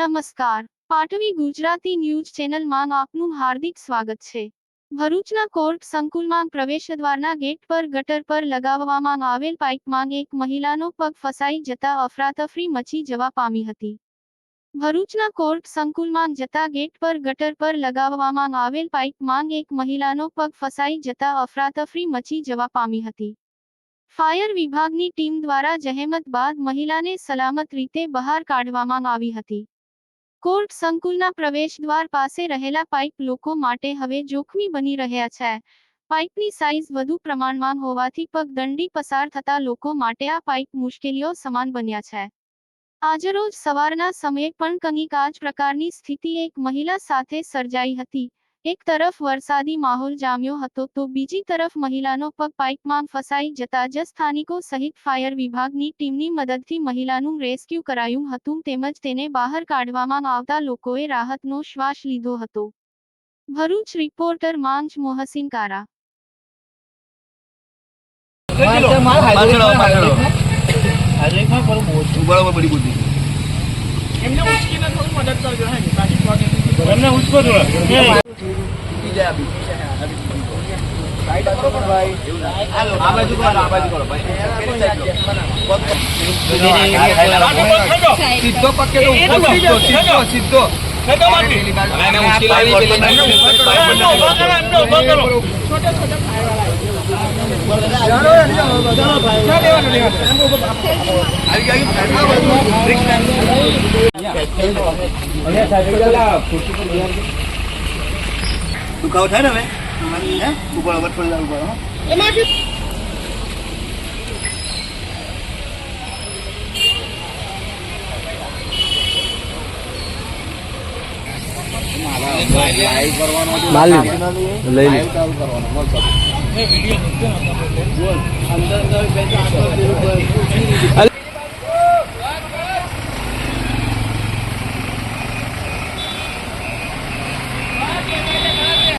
નમસ્કાર. પાટવી ગુજરાતી ન્યૂઝ ચેનલમાં આપનું હાર્દિક સ્વાગત છે. ભરૂચના કોર્ટ સંકુલમાં પ્રવેશદ્વારના ગેટ પર ગટર પર લગાવવામાં આવેલ પાઇપમાં એક મહિલાનો પગ ફસાઈ જતા અફરાતફરી મચી જવા પામી હતી. ભરૂચના કોર્ટ સંકુલમાં જતા ગેટ પર ગટર પર લગાવવામાં આવેલ પાઇપમાં એક મહિલાનો પગ ફસાઈ જતા અફરાતફરી મચી જવા પામી હતી. ફાયર વિભાગની ટીમ દ્વારા જહેમત બાદ મહિલાને સલામત રીતે બહાર કાઢવામાં આવી હતી. કોર્ટ સંકુલના પ્રવેશદ્વાર પાસે રહેલા પાઇપ લોકો માટે હવે જોખમી બની રહ્યા છે. પાઇપની સાઇઝ વધુ પ્રમાણમાં હોવાથી પગદંડી પસાર થતા લોકો માટે આ પાઇપ મુશ્કેલીઓ સમાન બન્યા છે. આજરોજ સવારના સમયે પણ કંઈક આ જ પ્રકારની સ્થિતિ એક મહિલા સાથે સર્જાઈ હતી. એક તરફ વરસાદી માહોલ જામ્યો હતો તો બીજી તરફ મહિલાનો પગ પાઇપમાં ફસાઈ જતા જ સ્થાનિકો સહિત ફાયર વિભાગની ટીમની મદદથી મહિલાનું રેસ્ક્યુ કરાયું હતું તેમજ તેને બહાર કાઢવામાં આવતા લોકોએ રાહતનો શ્વાસ લીધો હતો. ભરૂચ રિપોર્ટર માંજ મોહસિન કારા એમને ઉચકીને થોડી મદદ કરજો હે બાકી એમને ઉચકો થોડા. આ બાજુ કરો, આ બીજી. સીધો તો સીધો, સીધો. સીધો, દુખાવો થાય ને હવે? હે? ઉપર ઉપર થોડી વાર ઉપર હો.